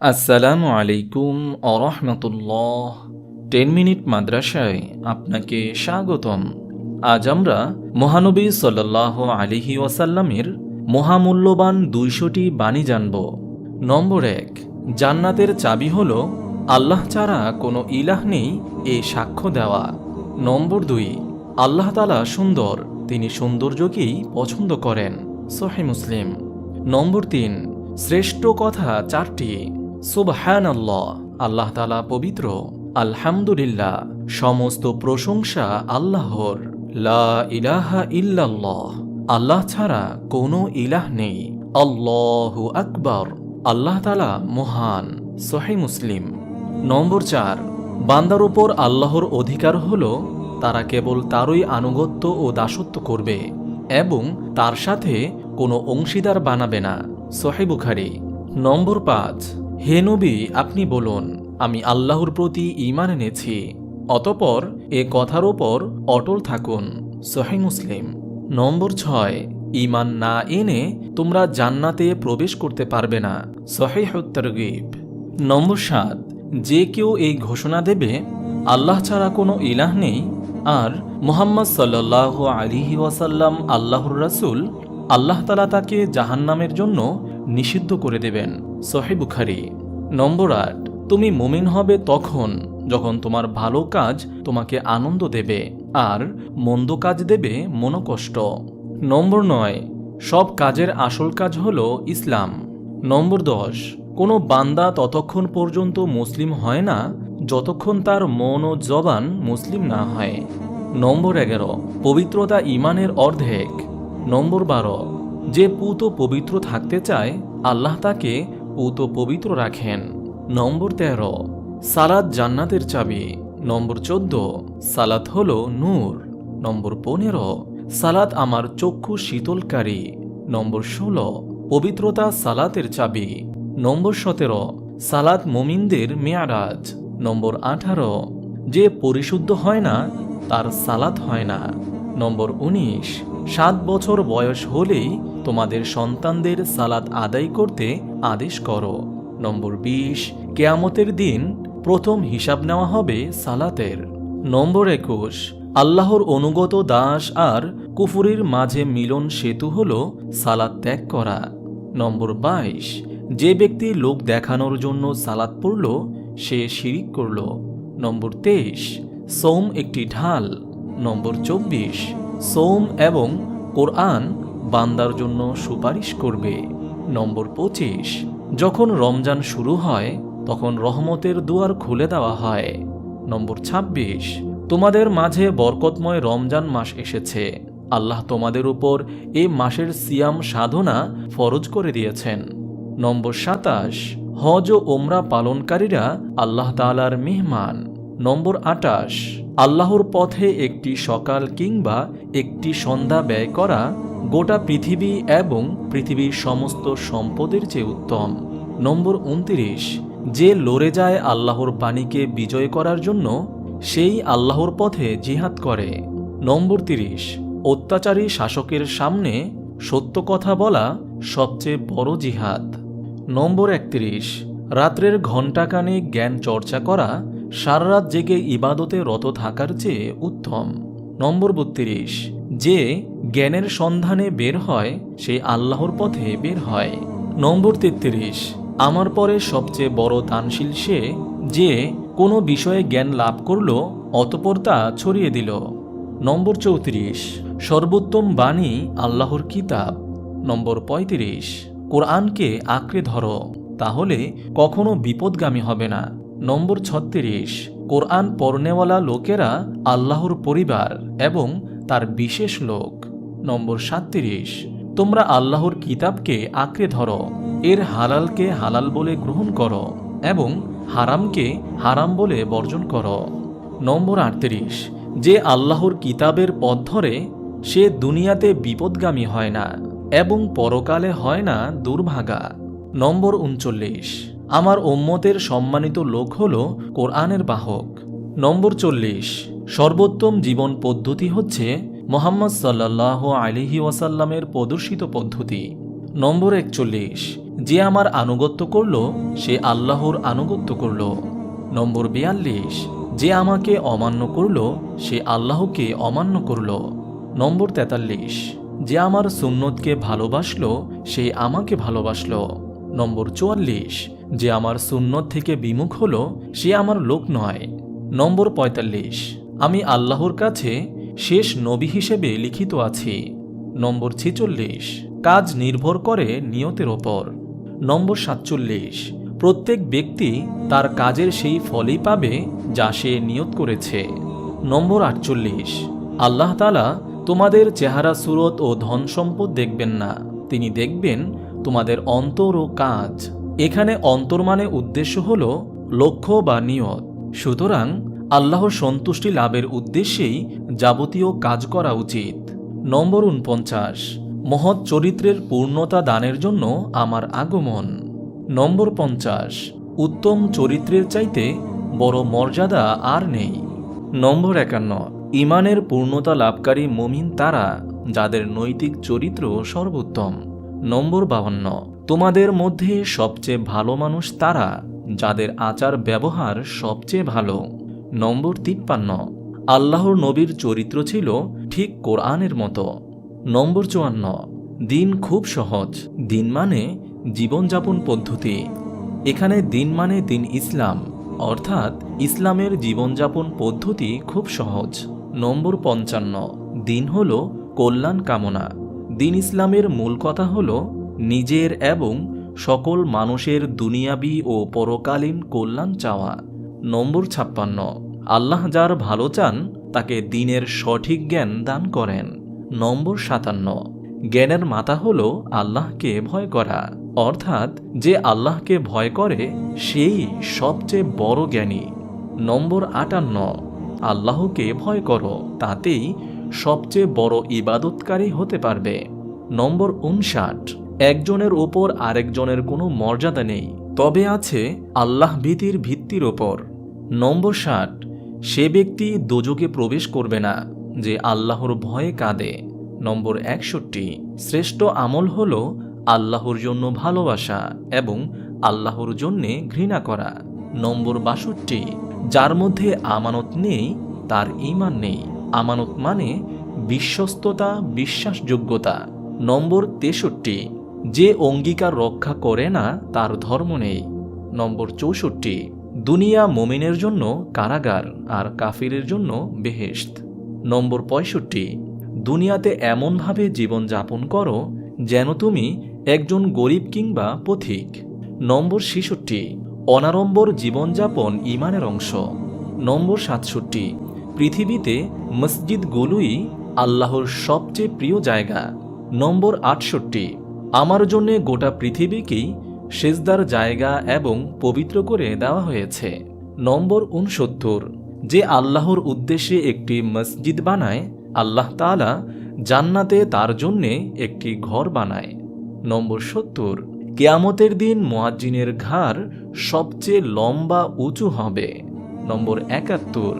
আসসালামু আলাইকুম আরহামতুল্লাহ ten minute মাদ্রাসায় আপনাকে স্বাগতম। আজ আমরা মহানবী সাল্লাহ আলিহি ওয়াসাল্লামের মহামূল্যবান দুইশোটি বাণী জানব। নম্বর এক, জান্নাতের চাবি হল, আল্লাহ ছাড়া কোনো ইলাহ নেই এ সাক্ষ্য দেওয়া। নম্বর দুই, আল্লাহ তালা সুন্দর, তিনি সৌন্দর্যকেই পছন্দ করেন। সোহে মুসলিম। নম্বর তিন, শ্রেষ্ঠ কথা চারটি। সুবহান আল্লাহ আল্লাহ তালা পবিত্র, আলহামদুলিল্লাহ, সমস্ত প্রশংসা আল্লাহর। লা ইলাহা ইল্লাল্লাহ, আল্লাহ ছাড়া কোনো ইলাহ নেই। আল্লাহু আকবর, আল্লাহ তালা মহান, সহি মুসলিম। নম্বর চার, বান্দার উপর আল্লাহর অধিকার হল, তারা কেবল তারই আনুগত্য ও দাসত্ব করবে এবং তার সাথে কোনো অংশীদার বানাবে না। সহে বুখারি। নম্বর পাঁচ হে নবী, আপনি বলুন, আমি আল্লাহর প্রতি ঈমান এনেছি, অতপর এ কথার ওপর অটল থাকুন। সহি মুসলিম। নম্বর ছয়, ঈমান না এনে তোমরা জান্নাতে প্রবেশ করতে পারবে না। সহি হত্যারগীব নম্বর সাত, যে কেউ এই ঘোষণা দেবে, আল্লাহ ছাড়া কোনো ইলাহ নেই, আর মোহাম্মদ সাল্লাহ আলিহি ওয়াসাল্লাম আল্লাহর রাসুল, আল্লাহ তালা তাকে জাহান্নামের জন্য নিষিদ্ধ করে দেবেন। সহি বুখারি, নম্বর আট, তুমি মুমিন হবে তখন যখন তোমার ভালো কাজ তোমাকে আনন্দ দেবে আর মন্দ কাজ দেবে মনোকষ্ট। নম্বর নয়, সব কাজের আসল কাজ হল ইসলাম। নম্বর দশ, কোনো বান্দা ততক্ষণ পর্যন্ত মুসলিম হয় না যতক্ষণ তার মন ও জবান মুসলিম না হয়। নম্বর এগারো, পবিত্রতা ইমানের অর্ধেক। নম্বর বারো যে পুত পবিত্র থাকতে চায়, আল্লাহ তাকে পুত পবিত্র রাখেন। নম্বর তেরো সালাদ জান্নাতের চাবি। নম্বর চোদ্দ, সালাত হল নূর। নম্বর পনেরো, সালাত আমার চক্ষু শীতলকারী। নম্বর ষোলো, পবিত্রতা সালাতের চাবি। নম্বর সতেরো, সালাত মোমিনদের মেয়ারাজ। নম্বর আঠারো, যে পরিশুদ্ধ হয় না, তার সালাত হয় না। নম্বর উনিশ সাত বছর বয়স হলেই তোমাদের সন্তানদের সালাত আদায় করতে আদেশ করো। নম্বর বিশ, কেয়ামতের দিন প্রথম হিসাব নেওয়া হবে সালাতের। নম্বর একুশ, আল্লাহর অনুগত দাস আর কুফুরির মাঝে মিলন সেতু হল সালাত ত্যাগ করা। নম্বর বাইশ, যে ব্যক্তি লোক দেখানোর জন্য সালাত পড়ল, সে শিরিক করল। নম্বর তেইশ, সোম একটি ঢাল। নম্বর চব্বিশ সোম এবং কোরআন বান্দার জন্য সুপারিশ করবে। নম্বর পঁচিশ, যখন রমজান শুরু হয়, তখন রহমতের দুয়ার খুলে দেওয়া হয়। নম্বর ২৬ তোমাদের মাঝে বরকতময় রমজান মাস এসেছে। আল্লাহ তোমাদের উপর এ মাসের সিয়াম সাধনা ফরজ করে দিয়েছেন। নম্বর সাতাশ, হজ ও ওমরা পালনকারীরা আল্লাহ তালার মেহমান। নম্বর আটাশ, আল্লাহর পথে একটি সকাল কিংবা একটি সন্ধ্যা ব্যয় করা গোটা পৃথিবী এবং পৃথিবীর সমস্ত সম্পদের চেয়ে উত্তম। নম্বর উনত্রিশ, যে লড়ে যায় আল্লাহর বাণীকে বিজয় করার জন্য, সেই আল্লাহর পথে জিহাদ করে। নম্বর তিরিশ, অত্যাচারী শাসকের সামনে সত্য কথা বলা সবচেয়ে বড় জিহাদ। নম্বর একত্রিশ, রাত্রের ঘণ্টাকানে জ্ঞান চর্চা করা সারা রাত জেগে ইবাদতে রত থাকার চেয়ে উত্তম। নম্বর বত্রিশ, যে জ্ঞানের সন্ধানে বের হয়, সে আল্লাহর পথে বের হয়। নম্বর তেত্রিশ, আমার পরে সবচেয়ে বড় দানশীল সে, যে কোনো বিষয়ে জ্ঞান লাভ করল, অতপর তা ছড়িয়ে দিল। নম্বর চৌত্রিশ, সর্বোত্তম বাণী আল্লাহর কিতাব। নম্বর পঁয়ত্রিশ, কোরআনকে আঁকড়ে ধরো, তাহলে কখনো বিপদগামী হবে না। নম্বর ছত্রিশ, কোরআন পড়নেওয়ালা লোকেরা আল্লাহর পরিবার এবং তার বিশেষ লোক। নম্বর সাতত্রিশ, তোমরা আল্লাহর কিতাবকে আঁকড়ে ধরো, এর হালালকে হালাল বলে গ্রহণ করো এবং হারামকে হারাম বলে বর্জন করো। নম্বর আটত্রিশ, যে আল্লাহর কিতাবের পথ ধরে, সে দুনিয়াতে বিপদগামী হয় না এবং পরকালে হয় না দুর্ভাগা। নম্বর উনচল্লিশ আমার ওম্মতের সম্মানিত লোক হল কোরআনের বাহক। নম্বর চল্লিশ, সর্বোত্তম জীবন পদ্ধতি হচ্ছে মোহাম্মদ সাল্লাহ আলিহি ওয়াসাল্লামের প্রদর্শিত পদ্ধতি। নম্বর একচল্লিশ, যে আমার আনুগত্য করল, সে আল্লাহর আনুগত্য করল। নম্বর বিয়াল্লিশ, যে আমাকে অমান্য করল, সে আল্লাহকে অমান্য করল। নম্বর তেতাল্লিশ, যে আমার সুন্নতকে ভালোবাসলো, সে আমাকে ভালোবাসল। নম্বর চুয়াল্লিশ যে আমার সুন্নত থেকে বিমুখ হলো, সে আমার লোক নয়। নম্বর পঁয়তাল্লিশ। আমি আল্লাহর কাছে শেষ নবী হিসেবে লিখিত আছি। নম্বর ছেচল্লিশ। কাজ নির্ভর করে নিয়তের ওপর। নম্বর সাতচল্লিশ। প্রত্যেক ব্যক্তি তার কাজের সেই ফলই পাবে যা সে নিয়ত করেছে। নম্বর আটচল্লিশ। আল্লাহ তালা তোমাদের চেহারা, সুরত ও ধন সম্পদ দেখবেন না। তিনি দেখবেন তোমাদের অন্তর ও কাজ। এখানে অন্তর মানে উদ্দেশ্য হল লক্ষ্য বা নিয়ত। সুতরাং আল্লাহর সন্তুষ্টি লাভের উদ্দেশ্যেই যাবতীয় কাজ করা উচিত। নম্বর উনপঞ্চাশ। মহৎ চরিত্রের পূর্ণতা দানের জন্য আমার আগমন। নম্বর পঞ্চাশ। উত্তম চরিত্রের চাইতে বড় মর্যাদা আর নেই। নম্বর একান্ন। ইমানের পূর্ণতা লাভকারী মমিন তারা, যাদের নৈতিক চরিত্র সর্বোত্তম। নম্বর বাহান্ন তোমাদের মধ্যে সবচেয়ে ভালো মানুষ তারা, যাদের আচার ব্যবহার সবচেয়ে ভালো। নম্বর তিপ্পান্ন, আল্লাহর নবীর চরিত্র ছিল ঠিক কোরআনের মতো। নম্বর চুয়ান্ন, দিন খুব সহজ। দিন মানে জীবনযাপন পদ্ধতি। এখানে দিন মানে দিন ইসলাম, অর্থাৎ ইসলামের জীবনযাপন পদ্ধতি খুব সহজ। নম্বর পঞ্চান্ন, দিন হল কল্যাণ কামনা। দিন ইসলামের মূল কথা হল নিজের এবং সকল মানুষের দুনিয়াবি ও পরকালীন কল্যাণ চাওয়া। নম্বর ছাপ্পান্ন, আল্লাহ যার ভালো চান, তাকে দিনের সঠিক জ্ঞান দান করেন। নম্বর সাতান্ন, জ্ঞানের মাথা হল আল্লাহকে ভয় করা। অর্থাৎ যে আল্লাহকে ভয় করে, সেই সবচেয়ে বড় জ্ঞানী। নম্বর আটান্ন, আল্লাহকে ভয় করো, তাতেই সবচেয়ে বড় ইবাদতকারী হতে পারবে। নম্বর উনষাট একজনের ওপর আরেকজনের কোনো মর্যাদা নেই। তবে আছে আল্লাহ ভীতির ভিত্তির ওপর। নম্বর ষাট, সে ব্যক্তি দোজকে প্রবেশ করবে না, যে আল্লাহর ভয়ে কাঁদে। নম্বর একষট্টি, শ্রেষ্ঠ আমল হল আল্লাহর জন্য ভালোবাসা এবং আল্লাহর জন্যে ঘৃণা করা। নম্বর বাষট্টি, যার মধ্যে আমানত নেই, তার ইমান নেই। আমানত মানে বিশ্বস্ততা, বিশ্বাসযোগ্যতা। নম্বর তেষট্টি যে অঙ্গীকার রক্ষা করে না, তার ধর্ম নেই। নম্বর চৌষট্টি, দুনিয়া মোমিনের জন্য কারাগার আর কাফিরের জন্য বেহেশত। নম্বর পঁয়ষট্টি, দুনিয়াতে এমনভাবে জীবনযাপন করো যেন তুমি একজন গরিব কিংবা পথিক। নম্বর ছেষট্টি, অনাড়ম্বর জীবনযাপন ইমানের অংশ। নম্বর সাতষট্টি, পৃথিবীতে মসজিদগুলোই আল্লাহর সবচেয়ে প্রিয় জায়গা। নম্বর আটষট্টি আমার জন্য গোটা পৃথিবীকেই সেজদার জায়গা এবং পবিত্র করে দেওয়া হয়েছে। নম্বর উনসত্তর, যে আল্লাহর উদ্দেশ্যে একটি মসজিদ বানায়, আল্লাহ তাআলা জান্নাতে তার জন্যে একটি ঘর বানায়। নম্বর সত্তর, কেয়ামতের দিন মোয়াজ্জিনের ঘাড় সবচেয়ে লম্বা উঁচু হবে। নম্বর একাত্তর,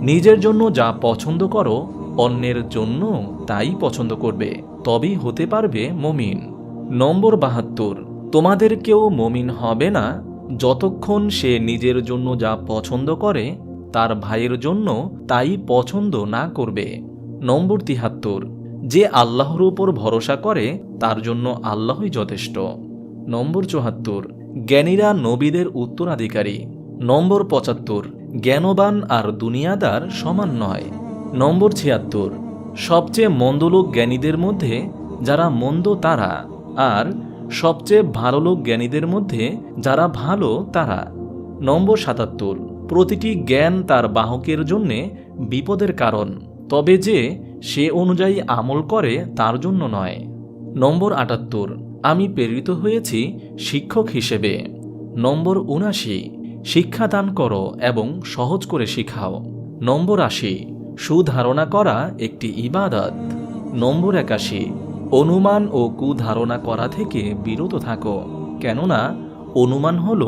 নিজের জন্য যা পছন্দ করো, অন্যের জন্য তাই পছন্দ করবে, তবেই হতে পারবে মমিন। নম্বর বাহাত্তর, তোমাদের কেউ মমিন হবে না যতক্ষণ সে নিজের জন্য যা পছন্দ করে, তার ভাইয়ের জন্য তাই পছন্দ না করবে। নম্বর তিহাত্তর, যে আল্লাহর উপর ভরসা করে, তার জন্য আল্লাহই যথেষ্ট। নম্বর চুহাত্তর জ্ঞানীরা নবীদের উত্তরাধিকারী। নম্বর পঁচাত্তর, জ্ঞানবান আর দুনিয়াদার সমান নয়। নম্বর ছিয়াত্তর, সবচেয়ে মন্দ লোক জ্ঞানীদের মধ্যে যারা মন্দ তারা। আর সবচেয়ে ভালো লোক জ্ঞানীদের মধ্যে যারা ভালো, তারা। নম্বর সাতাত্তর। প্রতিটি জ্ঞান তার বাহকের জন্যে বিপদের কারণ। তবে যে সে অনুযায়ী আমল করে, তার জন্য নয়। নম্বর আটাত্তর। আমি প্রেরিত হয়েছি শিক্ষক হিসেবে। নম্বর উনাশি শিক্ষাদান করো এবং সহজ করে শিখাও। নম্বর আশি। সুধারণা করা একটি ইবাদত। নম্বর একাশি। অনুমান ও কুধারণা করা থেকে বিরত থাকো, কেননা অনুমান হল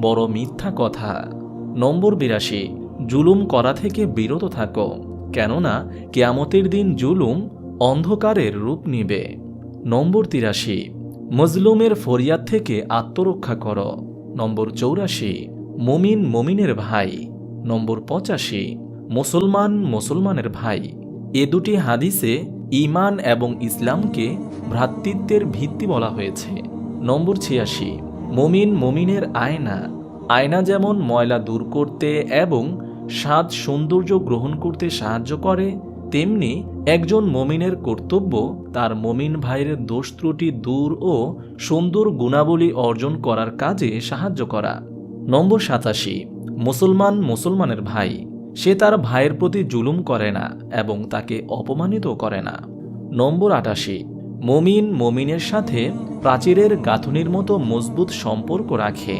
বড় মিথ্যা কথা। নম্বর বিরাশি, জুলুম করা থেকে বিরত থাকো, কেননা কেয়ামতের দিন জুলুম অন্ধকারের রূপ নিবে। নম্বর তিরাশি, মজলুমের ফরিয়াদ থেকে আত্মরক্ষা করো। নম্বর চৌরাশি, মুমিন মুমিনের ভাই। নম্বর পঁচাশি, মুসলমান মুসলমানের ভাই। এ দুটি হাদিসে ঈমান এবং ইসলামকে ভ্রাতৃত্বের ভিত্তি বলা হয়েছে। নম্বর ছিয়াশি, মুমিন মুমিনের আয়না। আয়না যেমন ময়লা দূর করতে এবং স্বাদ সৌন্দর্য গ্রহণ করতে সাহায্য করে, তেমনি একজন মমিনের কর্তব্য তার মমিন ভাইয়ের দোষ ত্রুটি দূর ও সুন্দর গুণাবলী অর্জন করার কাজে সাহায্য করা। নম্বর সাতাশি, মুসলমান মুসলমানের ভাই। সে তার ভাইয়ের প্রতি জুলুম করে না এবং তাকে অপমানিত করে না। নম্বর আটাশি, মমিন মমিনের সাথে প্রাচীরের গাঁথুনির মতো মজবুত সম্পর্ক রাখে।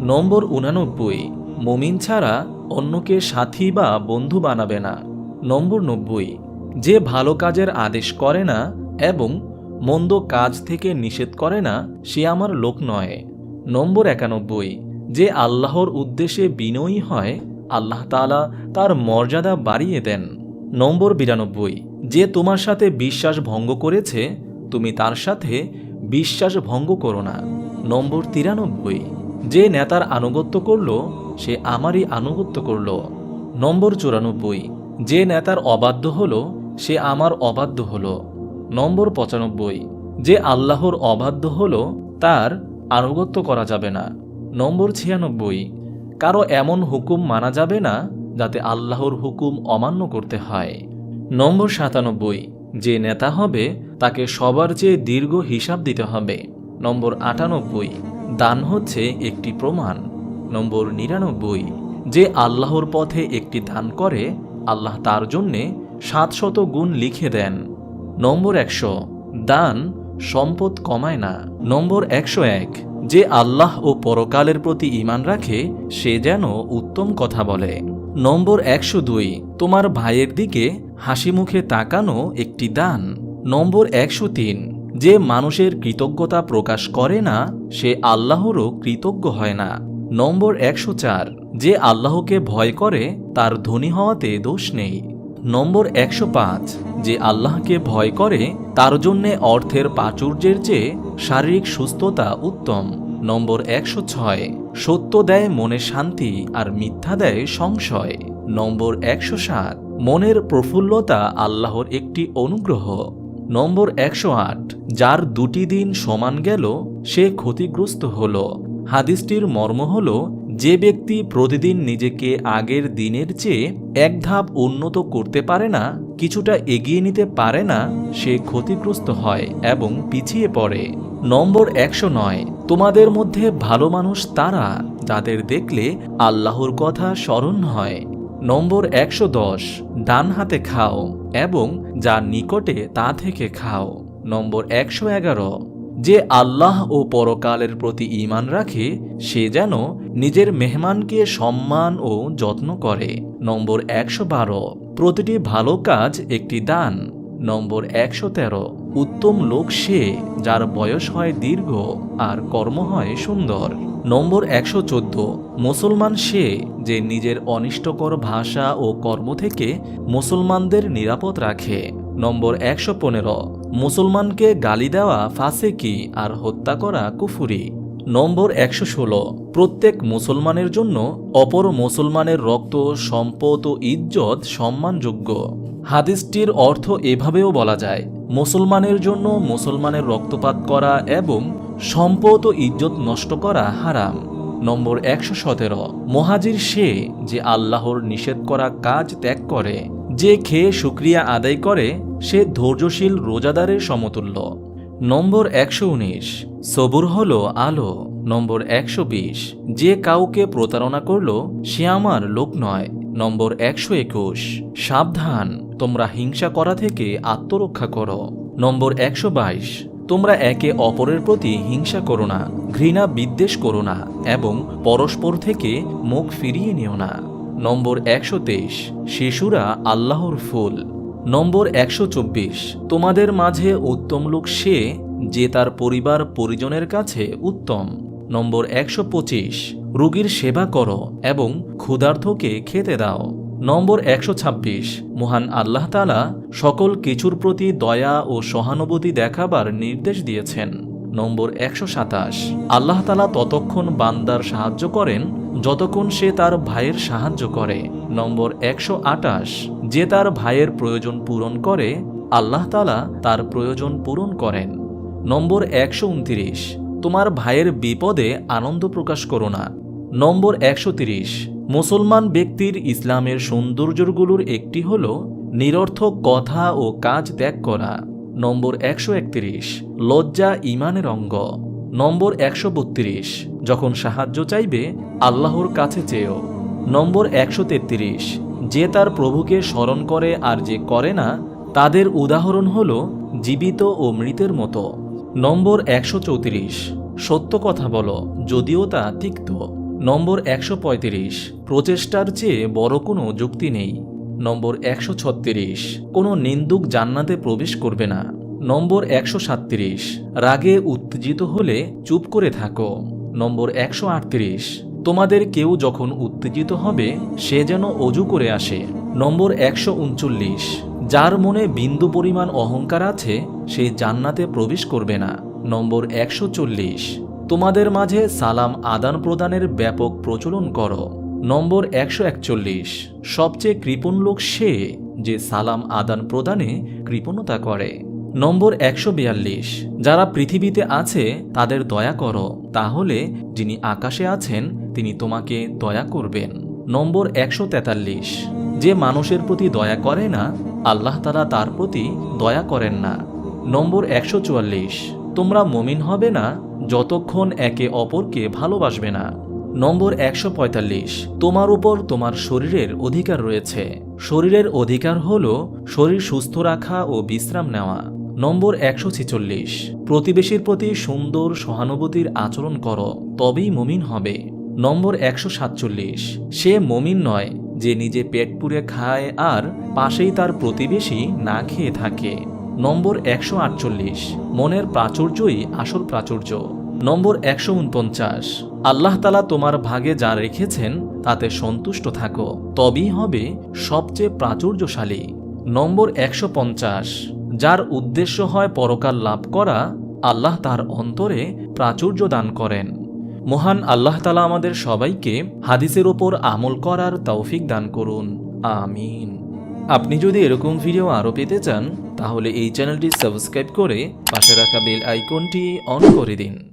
নম্বর উনানব্বই, মমিন ছাড়া অন্যকে সাথী বা বন্ধু বানাবে না। নম্বর নব্বই, যে ভালো কাজের আদেশ করে না এবং মন্দ কাজ থেকে নিষেধ করে না, সে আমার লোক নয়। নম্বর একানব্বই, যে আল্লাহর উদ্দেশ্যে বিনয়ী হয় আল্লাহ তাআলা তার মর্যাদা বাড়িয়ে দেন। নম্বর বিরানব্বই, যে তোমার সাথে বিশ্বাস ভঙ্গ করেছে, তুমি তার সাথে বিশ্বাস ভঙ্গ করো না। নম্বর তিরানব্বই, যে নেতার আনুগত্য করল, সে আমারই আনুগত্য করল। নম্বর চুরানব্বই, যে নেতার অবাধ্য হল, সে আমার অবাধ্য হল। নম্বর পঁচানব্বই, যে আল্লাহর অবাধ্য হল, তার আনুগত্য করা যাবে না। নম্বর ছিয়ানব্বই কারও এমন হুকুম মানা যাবে না যাতে আল্লাহর হুকুম অমান্য করতে হয়। নম্বর সাতানব্বই, যে নেতা হবে, তাকে সবার চেয়ে দীর্ঘ হিসাব দিতে হবে। নম্বর আটানব্বই, দান হচ্ছে একটি প্রমাণ। নম্বর নিরানব্বই, যে আল্লাহর পথে একটি দান করে, আল্লাহ তার জন্যে সাতশত গুণ লিখে দেন। নম্বর একশো, দান সম্পদ কমায় না। নম্বর একশো এক যে আল্লাহ ও পরকালের প্রতি ঈমান রাখে, সে যেন উত্তম কথা বলে। নম্বর একশো দুই, তোমার ভাইয়ের দিকে হাসি মুখে তাকানো একটি দান। নম্বর একশো তিন, যে মানুষের কৃতজ্ঞতা প্রকাশ করে না, সে আল্লাহরও কৃতজ্ঞ হয় না। নম্বর একশো চার, যে আল্লাহকে ভয় করে, তার ধনী হওয়াতে দোষ নেই। নম্বর একশো পাঁচ, যে আল্লাহকে ভয় করে, তার জন্যে অর্থের প্রাচুর্যের চেয়ে শারীরিক সুস্থতা উত্তম। নম্বর একশো ছয়, সত্য দেয় মনে শান্তি আর মিথ্যা দেয় সংশয়। নম্বর একশো সাত, মনের প্রফুল্লতা আল্লাহর একটি অনুগ্রহ। নম্বর একশো আট, যার দুটি দিন সমান গেল, সে ক্ষতিগ্রস্ত হল। হাদিসটির মর্ম হল যে ব্যক্তি প্রতিদিন নিজেকে আগের দিনের চেয়ে এক ধাপ উন্নত করতে পারে না, কিছুটা এগিয়ে নিতে পারে না, সে ক্ষতিগ্রস্ত হয় এবং পিছিয়ে পড়ে। নম্বর একশো নয়, তোমাদের মধ্যে ভালো মানুষ তারা যাদের দেখলে আল্লাহর কথা স্মরণ হয়। নম্বর একশো দশ, ডান হাতে খাও এবং যা নিকটে তা থেকে খাও। নম্বর একশো এগারো যে আল্লাহ ও পরকালের প্রতি ঈমান রাখে, সে যেন নিজের মেহমানকে সম্মান ও যত্ন করে। নম্বর একশো বারো। প্রতিটি ভালো কাজ একটি দান। নম্বর একশো তেরো। উত্তম লোক সে যার বয়স হয় দীর্ঘ আর কর্ম হয় সুন্দর। নম্বর একশো চোদ্দ। মুসলমান সে যে নিজের অনিষ্টকর ভাষা ও কর্ম থেকে মুসলমানদের নিরাপদ রাখে। নম্বর একশো পনেরো। মুসলমানকে গালি দেওয়া ফাসেকি আর হত্যা করা কুফুরি? নম্বর একশো ষোলো। প্রত্যেক মুসলমানের জন্য অপর মুসলমানের রক্ত, সম্পদ ও ইজ্জত সম্মানযোগ্য। হাদিসটির অর্থ এভাবেও বলা যায়, মুসলমানের জন্য মুসলমানের রক্তপাত করা এবং সম্পদ ও ইজ্জত নষ্ট করা হারাম। নম্বর একশো সতেরো। মহাজির সে যে আল্লাহর নিষেধ করা কাজ ত্যাগ করে যে খেয়ে শুক্রিয়া আদায় করে, সে ধৈর্যশীল রোজাদারের সমতুল্য। নম্বর একশো উনিশ, সবুর হল আলো। নম্বর একশো বিশ, যে কাউকে প্রতারণা করল, সে আমার লোক নয়। নম্বর একশো একুশ, সাবধান, তোমরা হিংসা করা থেকে আত্মরক্ষা করো। নম্বর একশো বাইশ, তোমরা একে অপরের প্রতি হিংসা করো না, ঘৃণা বিদ্বেষ করো না, এবং পরস্পর থেকে মুখ ফিরিয়ে নিও না। নম্বর একশো তেইশ, শিশুরা আল্লাহর ফুল। নম্বর একশো চব্বিশ, তোমাদের মাঝে উত্তম লোক সে যে তার পরিবার পরিজনের কাছে উত্তম। নম্বর একশো পঁচিশ, রোগীর সেবা করো এবং ক্ষুধার্থকে খেতে দাও। নম্বর একশো ছাব্বিশ, মহান আল্লাহ তালা সকল কিছুর প্রতি দয়া ও সহানুভূতি দেখাবার নির্দেশ দিয়েছেন। নম্বর একশো সাতাশ, আল্লাহ তালা ততক্ষণ বান্দার সাহায্য করেন যতক্ষণ সে তার ভাইয়ের সাহায্য করে, নম্বর একশো আটাশ যে তার ভাইয়ের প্রয়োজন পূরণ করে, আল্লাহ তালা তার প্রয়োজন পূরণ করেন। নম্বর একশো উনত্রিশ, তোমার ভাইয়ের বিপদে আনন্দ প্রকাশ করো না। নম্বর একশো তিরিশ, মুসলমান ব্যক্তির ইসলামের সৌন্দর্যগুলোর একটি হল নিরর্থক কথা ও কাজ ত্যাগ করা। নম্বর একশো একত্রিশ, লজ্জা ইমানের অঙ্গ। নম্বর একশো বত্রিশ যখন সাহায্য চাইবে, আল্লাহর কাছে চেয়েও। নম্বর একশো তেত্রিশ, যে তার প্রভুকে স্মরণ করে আর যে করে না, তাদের উদাহরণ হল জীবিত ও মৃতের মতো। নম্বর একশো চৌত্রিশ, সত্য কথা বলো, যদিও তা তিক্ত। নম্বর একশো পঁয়ত্রিশ, প্রচেষ্টার চেয়ে বড় কোনো যুক্তি নেই। নম্বর একশো ছত্রিশ, কোনো নিন্দুক জান্নাতে প্রবেশ করবে না। নম্বর একশো সাত্রিশ রাগে উত্তেজিত হলে চুপ করে থাকো। নম্বর একশো আটত্রিশ, তোমাদের কেউ যখন উত্তেজিত হবে, সে যেন অজু করে আসে। নম্বর একশো উনচল্লিশ, যার মনে বিন্দু পরিমাণ অহংকার আছে, সে জান্নাতে প্রবেশ করবে না। নম্বর একশো চল্লিশ, তোমাদের মাঝে সালাম আদান প্রদানের ব্যাপক প্রচলন করো। নম্বর একশো একচল্লিশ, সবচেয়ে কৃপণ লোক সে যে সালাম আদান প্রদানে কৃপণতা করে। নম্বর একশো বিয়াল্লিশ। যারা পৃথিবীতে আছে, তাদের দয়া করো, তাহলে যিনি আকাশে আছেন, তিনি তোমাকে দয়া করবেন। নম্বর একশো তেতাল্লিশ। যে মানুষের প্রতি দয়া করে না, আল্লাহ তালা তার প্রতি দয়া করেন না। নম্বর একশো চুয়াল্লিশ। তোমরা মমিন হবে না, যতক্ষণ একে অপরকে ভালোবাসবে না। নম্বর একশো পঁয়তাল্লিশ। তোমার উপর তোমার শরীরের অধিকার রয়েছে। শরীরের অধিকার হল শরীর সুস্থ রাখা ও বিশ্রাম নেওয়া। নম্বর একশো ছেচল্লিশ। প্রতিবেশীর প্রতি সুন্দর সহানুভূতির আচরণ করো, তবেই মমিন হবে। নম্বর একশো সাতচল্লিশ। সে মমিন নয় যে নিজে পেট পুড়ে খায় আর পাশেই তার প্রতিবেশী না খেয়ে থাকে। নম্বর একশো আটচল্লিশ। মনের প্রাচুর্যই আসল প্রাচুর্য। নম্বর একশো উনপঞ্চাশ। আল্লাহ তালা তোমার ভাগে যা রেখেছেন, তাতে সন্তুষ্ট থাকো, তবেই হবে সবচেয়ে প্রাচুর্যশালী। নম্বর একশো পঞ্চাশ। যার উদ্দেশ্য হয় পরকাল লাভ করা, আল্লাহ তার অন্তরে প্রাচুর্য দান করেন। মহান আল্লাহ তালা আমাদের সবাইকে হাদিসের ওপর আমল করার তৌফিক দান করুন। আমিন। আপনি যদি এরকম ভিডিও আরও পেতে চান, তাহলে এই চ্যানেলটি সাবস্ক্রাইব করে পাশে রাখা বেল আইকনটি অন করে দিন।